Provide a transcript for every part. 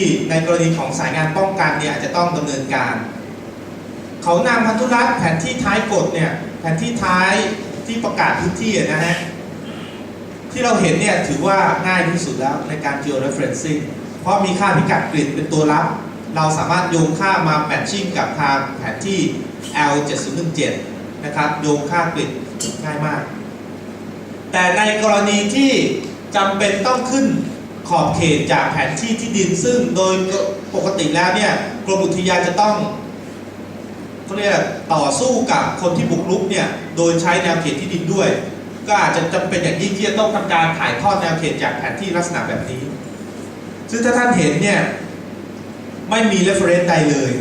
ที่ในกรณีของสายงานป้องกันเนี่ยจะต้องดำเนินการ เขานำพันธุรัตน์แผนที่ท้ายกฎเนี่ยแผนที่ท้ายที่ประกาศพื้นที่นะฮะที่เราเห็นเนี่ยถือว่าง่ายที่สุดแล้วในการ georeferencing เพราะมีค่าพิกัดกริดเป็นตัวรับ เราสามารถโยงค่ามาแมทชิ่งกับทางแผนที่ L 7017นะครับโยงค่ากริดง่ายมาก แต่ในกรณีที่จำเป็นต้องขึ้น ขอบเขตจากแผนที่ที่ดินซึ่งโดยปกติแล้วเนี่ยกรมอุทยานจะต้องเขาเรียกต่อสู้กับคนที่บุกรุกเนี่ยโดยใช้แนวเขตที่ดินด้วย ก็อาจจะจำเป็นอย่างยิ่งที่จะต้องทำการถ่ายทอดแนวเขตจากแผนที่ลักษณะแบบนี้ ซึ่งถ้าท่านเห็นเนี่ยไม่มี reference ใดเลย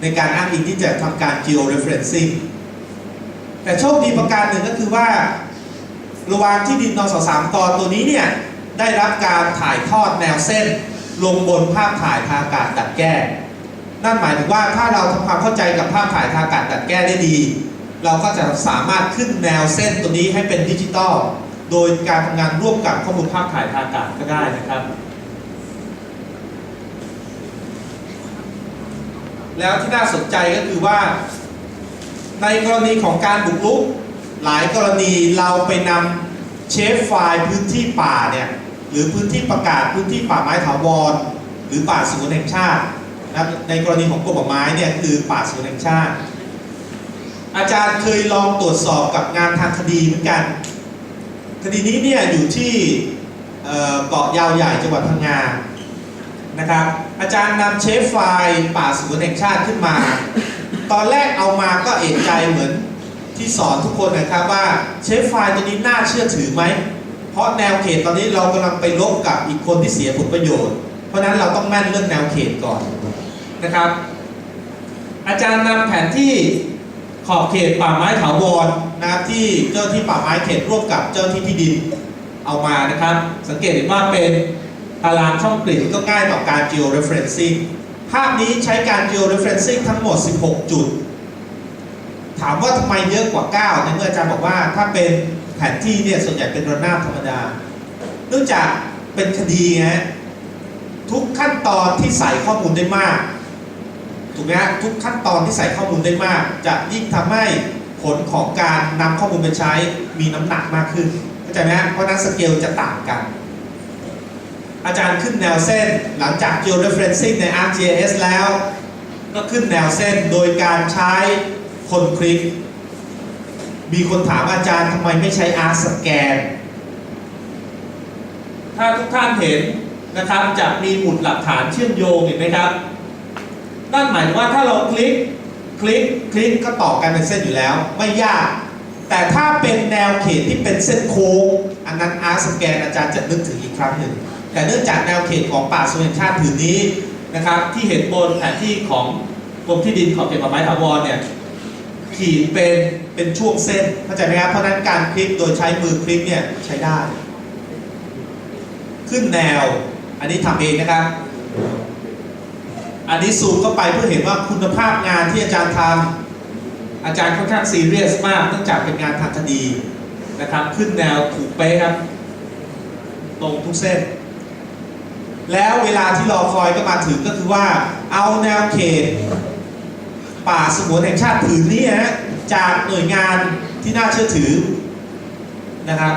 ในการอ้างอิงที่จะทำการ georeferencing แต่โชคดีประการหนึ่งก็คือว่าระวางที่ดินนสสามกรตัวนี้เนี่ย ได้รับการถ่ายทอดแนวเส้น ลงบนภาพถ่ายทางอากาศตัดแก้ นั่นหมายถึงว่าถ้าเราทำความเข้าใจกับภาพถ่ายทางอากาศตัดแก้ได้ดี เราก็จะสามารถขึ้นแนวเส้นตัวนี้ให้เป็นดิจิตอลโดยการทำงานร่วมกับข้อมูลภาพถ่ายทางอากาศก็ได้นะครับ แล้วที่น่าสนใจก็คือว่า ในกรณีของการบุกรุกหลายกรณีเราไปนำเชฟไฟล์พื้นที่ป่าเนี่ย หรือพื้นที่ประกาศพื้นที่ป่าไม้ถาวร หรือป่าสงวนแห่งชาตินะครับในกรณีของกรมป่าไม้เนี่ยคือป่าสงวนแห่งชาติ อาจารย์เคยลองตรวจสอบกับงานทางคดีเหมือนกัน คดีนี้เนี่ยอยู่ที่เกาะยาวใหญ่จังหวัดพังงานะครับอาจารย์นำเชฟไฟล์ป่าสงวนแห่งชาติขึ้นมา ตอนแรกเอามาก็เอกใจเหมือนที่สอนทุกคนนะครับว่าเชฟไฟล์ตัวนี้น่าเชื่อถือไหม เพราะแนวเขตตอนนี้เรากำลังไปลบกับอีกคนที่เสียผลประโยชน์ เพราะฉะนั้นเราต้องแม่นเรื่องแนวเขตก่อนนะครับ อาจารย์นำแผนที่ขอบเขตป่าไม้ถาวรนะครับที่เจ้าที่ป่าไม้เขตร่วมกับเจ้าที่ที่ดินเอามานะครับ สังเกตเห็นว่าเป็นตารางช่องกลิ่นก็ง่ายต่อการ georeferencing ภาพนี้ใช้การ georeferencing ทั้งหมด 16 จุด ถามว่าทำไมเยอะกว่า 9 ในเมื่ออาจารย์บอกว่าถ้าเป็นแผนที่เนี่ยส่วนใหญ่เป็นระนาบธรรมดา เนื่องจากเป็นคดีไงทุกขั้นตอนที่ใส่ข้อมูลได้มากถูกไหมฮะทุกขั้นตอนที่ใส่ข้อมูลได้มาก จะยิ่งทำให้ผลของการนำข้อมูลไปใช้มีน้ำหนักมากขึ้นเข้าใจไหมฮะเพราะฉะนั้นสเกลจะต่างกัน อาจารย์ขึ้นแนวเส้นหลังจาก georeferencing ใน ArcGIS แล้ว ก็ขึ้นแนวเส้นโดยการใช้ คนคลิก มีคนถามอาจารย์ทำไมไม่ใช้ Arc Scan ถ้าทุกท่านเห็นนะครับจะมีหมุดหลักฐานเชื่อมโยงเห็นไหมครับ นั่นหมายถึงว่าถ้าเราคลิกคลิกคลิกก็ต่อกันเป็นเส้นอยู่แล้ว ไม่ยาก แต่ถ้าเป็นแนวเขตที่เป็นเส้นโค้ง อันนั้น Arc Scan อาจารย์จะนึกถึงอีกครั้งหนึ่ง แต่เนื่องจากแนวเขตของป่าสงวนแห่งชาติผืนนี้นะครับที่เห็นบนแผนที่ของกรมที่ดินขอบเขตป่าไม้ถาวรเนี่ย ขีดเป็นเป็นช่วงเส้นเข้าใจไหมครับ เพราะนั้นการคลิกโดยใช้มือคลิกเนี่ยใช้ได้ ขึ้นแนว อันนี้ทำเองนะครับ อันนี้ซูมเข้าไปเพื่อเห็นว่าคุณภาพงานที่อาจารย์ทำอาจารย์ค่อนข้างซีเรียสมากเนื่องจากเป็นงานทางคดีนะครับ ขึ้นแนวถูกเป๊ะครับ ตรงทุกเส้น แล้วเวลาที่รอคอยก็มาถึงก็คือว่า เอาแนวเขต ป่าสงวนแห่งชาติผืนนี้ฮะจากหน่วยงานที่น่าเชื่อถือนะครับ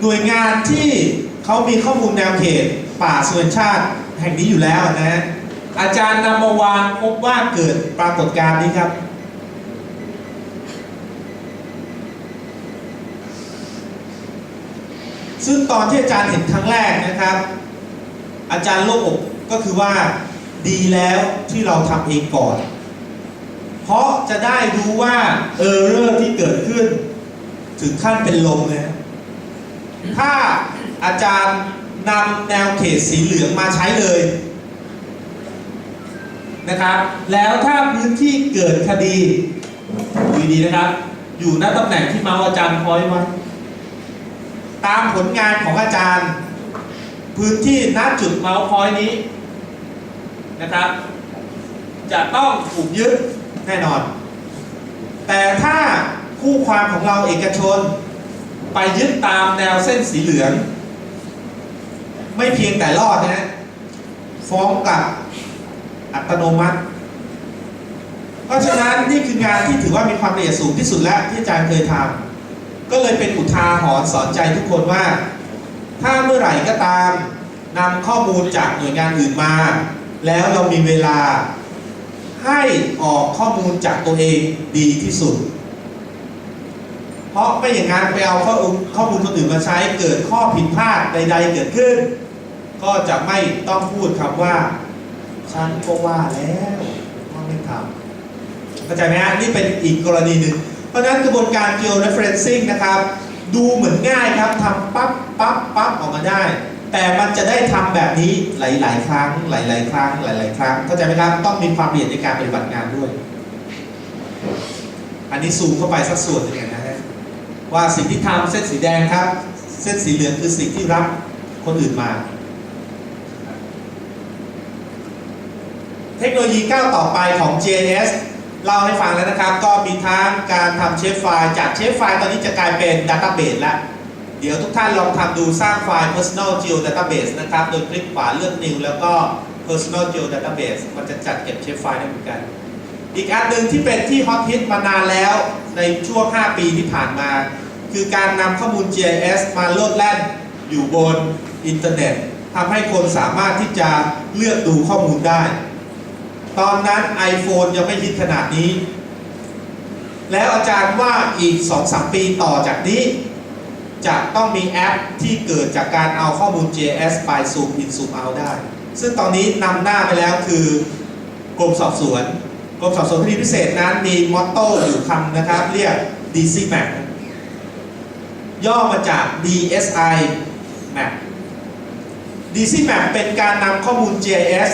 หน่วยงานที่เขามีข้อมูลแนวเขตป่าสงวนชาติแห่งนี้อยู่แล้วนะฮะอาจารย์นำมาวางพบว่าเกิดปรากฏการณ์นี้ครับซึ่งตอนที่อาจารย์เห็นครั้งแรกนะครับ อาจารย์โล่งอก ก็คือว่าดีแล้วที่เราทำเองก่อน เพราะจะได้รู้ว่าเออเรื่องที่เกิดขึ้น ถึงขั้นเป็นลมเลยนะถ้าอาจารย์นำแนวเขตสีเหลืองมาใช้เลยนะครับ แล้วถ้าพื้นที่เกิดคดีดูดีนะครับ อยู่ณตำแหน่งที่เมาส์อาจารย์พอยไว้ตามผลงานของอาจารย์ พื้นที่ณจุดเมาส์พอยนี้ นะครับ จะต้องถูกยึดแน่นอน แต่ถ้าคู่ความของเราเอกชน ไปยึดตามแนวเส้นสีเหลือง ไม่เพียงแต่รอดนะฮะฟ้องกับอัตโนมัติ เพราะฉะนั้นนี่คืองานที่ถือว่ามีความละเอียดสูงที่สุดแล้วที่อาจารย์เคยทำก็เลยเป็นอุทาหรณ์สอนใจทุกคนว่า ถ้าเมื่อไหร่ก็ตามนำข้อมูลจากหน่วยงานอื่นมา แล้วเรามีเวลาให้ออกข้อมูลจากตัวเองดีที่สุด เพราะไม่อย่างนั้นไปเอาข้อมูลข้อมูลคนอื่นมาใช้เกิดข้อผิดพลาดใด ๆ เกิดขึ้น ก็จะไม่ต้องพูดคำว่า ฉันก็ว่าแล้วว่าไม่ทำเข้าใจไหมฮะนี่เป็นอีกกรณีหนึ่ง เพราะฉะนั้นกระบวนการ georeferencing นะครับ ดูเหมือนง่ายครับทำปั๊บปั๊บปั๊บออกมาได้ แต่มันจะได้ทำแบบนี้หลาย ๆ ครั้ง หลาย ๆ ครั้ง หลาย ๆ ครั้งเข้าใจไหมครับ ต้องมีความละเอียดในการปฏิบัติงานด้วย อันนี้ซูมเข้าไปสักส่วนหนึ่งนะฮะว่าสิ่งที่ทำเส้นสีแดงครับ เส้นสีเหลืองคือสิ่งที่รับคนอื่นมา เทคโนโลยีก้าวต่อไปของ JS เล่าให้ฟังแล้วนะครับ ก็มีทั้งการทำเชฟไฟล์จากเชฟไฟล์ตอนนี้จะกลายเป็นดัตต้าเบสแล้ว เดี๋ยวทุกท่านลองทำดูสร้างไฟล์ personal geo database นะครับ โดยคลิกขวาเลือก new แล้วก็ personal geo database มันจะจัดเก็บเชฟไฟล์ได้เหมือนกัน อีกอันหนึ่งที่เป็นที่ฮอตฮิตมานานแล้วในช่วง 5 ปีที่ผ่านมา คือการนำข้อมูล GIS มาโลดแล่นอยู่บนอินเทอร์เน็ตทำให้คนสามารถที่จะเลือกดูข้อมูลได้ ตอนนั้น iPhone ยังไม่ฮิตขนาดนี้ แล้วอาจารย์ว่าอีก 2-3 ปีต่อจากนี้ จะต้องมีแอปที่เกิดจากการเอาข้อมูล JS ไป Zoom in Zoom out ได้ ซึ่งตอนนี้นำหน้าไปแล้วคือกรมสอบสวน กรมสอบสวนคดีพิเศษนั้นมีมอตโต้อยู่คำนะครับ เรียก DC Map ย่อมาจาก DSI Map DC Map เป็นการนำข้อมูล GIS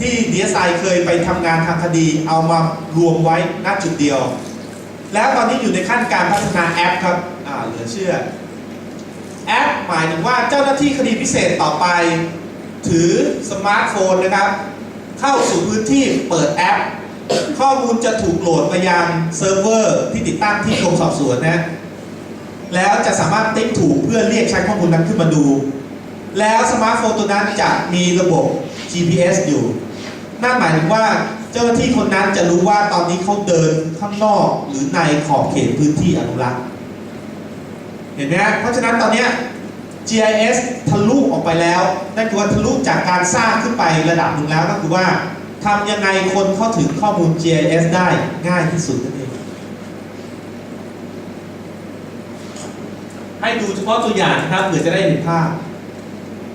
ที่ DSI เคยไปทำงานทางคดีเอามารวมไว้ณจุดเดียว แล้วตอนนี้อยู่ในขั้นการพัฒนาแอปครับ อ่าเหลือเชื่อ แอปหมายถึงว่าเจ้าหน้าที่คดีพิเศษต่อไป ถือสมาร์ทโฟนนะครับ เข้าสู่พื้นที่เปิดแอป ข้อมูลจะถูกโหลดมายังเซิร์ฟเวอร์ที่ติดตั้งที่กรมสอบสวนนะแล้วจะสามารถติ๊กถูกเพื่อเรียกใช้ข้อมูลนั้นขึ้นมาดู แล้วสมาร์ทโฟนตัวนั้นจะมีระบบ GPS อยู่ นั่นหมายถึงว่าเจ้าหน้าที่คนนั้นจะรู้ว่าตอนนี้เขาเดินข้างนอกหรือในขอบเขตพื้นที่อนุรักษ์ เห็นไหมฮะเพราะฉะนั้นตอนเนี้ย GIS ทะลุออกไปแล้วนั่นคือว่าทะลุจากการสร้างขึ้นไประดับหนึ่งแล้วก็คือว่าทำยังไงคนเข้าถึงข้อมูล GIS ได้ง่ายที่สุดนั่นเองให้ดูเฉพาะตัวอย่างนะครับเผื่อจะได้เห็นภาพ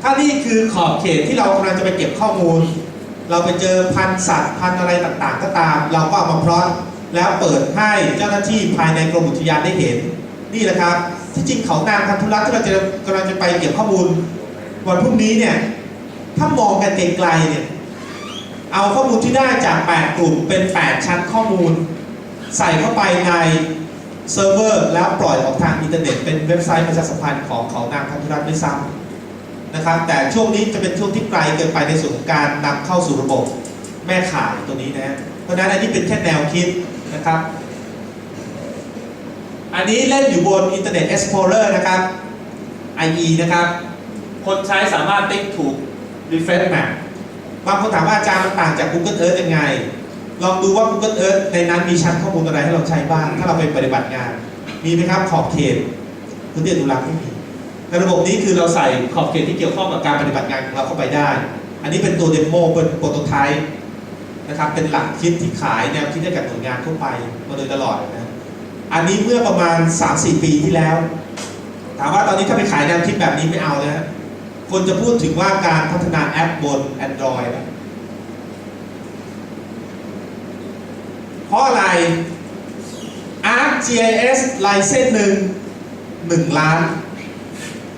ถ้านี่คือขอบเขตที่เรากำลังจะไปเก็บข้อมูล เราไปเจอพันธุ์สัตว์พันธุ์อะไรต่างๆ ก็ตาม เราก็เอามาพลอตแล้วเปิดให้เจ้าหน้าที่ภายในกรมอุทยานได้เห็น นี่แหละครับ ที่จริงเขานางพันธุรักษ์ที่เราจะกำลังจะไปเก็บข้อมูล วันพรุ่งนี้เนี่ยถ้ามองกันไกลๆเนี่ยเอาข้อมูลที่ได้จาก 8 กลุ่มเป็น 8 ชั้นข้อมูล ใส่เข้าไปในเซิร์ฟเวอร์แล้วปล่อยออกทางอินเทอร์เน็ตเป็นเว็บไซต์ประชาสัมพันธ์ของเขานางพันธุรักษ์ด้วยซ้ำนะครับ แต่ช่วงนี้จะเป็นช่วงที่ไกลเกินไปในส่วนของการนำเข้าสู่ระบบแม่ข่ายตัวนี้นะ เพราะฉะนั้นอันนี้เป็นแค่แนวคิดนะครับ อันนี้เล่นอยู่บน Internet Explorer นะครับ IE นะครับ คนใช้สามารถติ๊กถูก refresh map บางคนถามว่าอาจารย์มันต่างจาก Google Earth ยังไง ลองดูว่า Google Earth ในนั้นมีชั้นข้อมูลอะไรให้เราใช้บ้าง ถ้าเราไปปฏิบัติงาน มีไหมครับขอบเขตพื้นที่อนุรักษ์ไม่มีในระบบนี้คือเราใส่ขอบเขตที่เกี่ยวข้องกับการปฏิบัติงานของเราเข้าไปได้ อันนี้เป็นตัวเดโมเป็นโปรโตไทป์นะครับ เป็นหลักคิดที่ขายแนวคิดให้กับหน่วยงานทั่วไปมาโดยตลอดนะ อันนี้เมื่อประมาณ 3-4 ปีที่แล้ว ถามว่าตอนนี้ถ้าไปขายแนวคิดแบบนี้ไม่เอาแล้วคนจะพูดถึงว่าการพัฒนาแอปบน Android นะเพราะอะไร ArcGIS ลายเส้นหนึ่งหนึ่งล้าน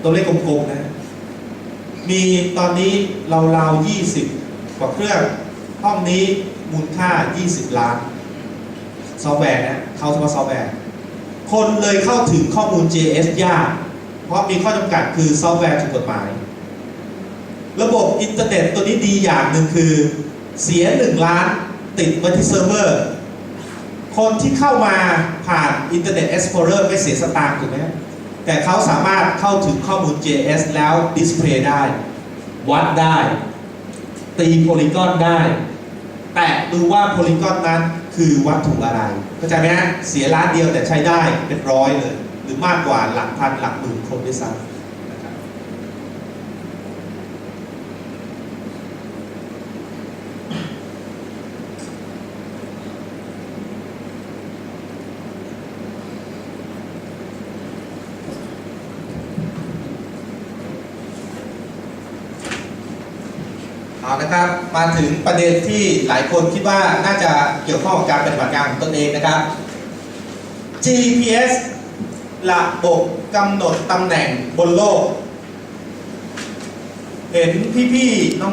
ตัวเลขกลมๆนะ มีตอนนี้เราๆ20 กว่าเครื่อง ห้องนี้มูลค่า 20 ล้าน ซอฟต์แวร์นะเขาเฉพาะซอฟต์แวร์ คนเลยเข้าถึงข้อมูล JS ยาก เพราะมีข้อจำกัดคือซอฟต์แวร์ถูกกฎหมาย ระบบอินเทอร์เน็ตตัวนี้ดีอย่างหนึ่งคือ เสีย1ล้านติดไว้ที่เซิร์ฟเวอร์ คนที่เข้ามาผ่าน Internet Explorer ไม่เสียสตางค์ถูกไหมแต่เขาสามารถเข้าถึงข้อมูล JS แล้วดิสเพลย์ได้ วัดได้ ตีโพลีกอนได้ แตะดูว่าโพลีกอนนั้น คือวัตถุอะไรเข้าใจไหมฮะเสียล้านเดียวแต่ใช้ได้เป็นร้อยเลย หรือมากกว่าหลักพันหลักหมื่นคนด้วยซ้ำ เอานะครับ มาถึงประเด็นที่หลายคนคิดว่าน่าจะเกี่ยวข้องกับการปฏิบัติงานของตนเองนะครับ GPS ระบบกำหนดตำแหน่งบนโลก เห็นพี่ๆน้อง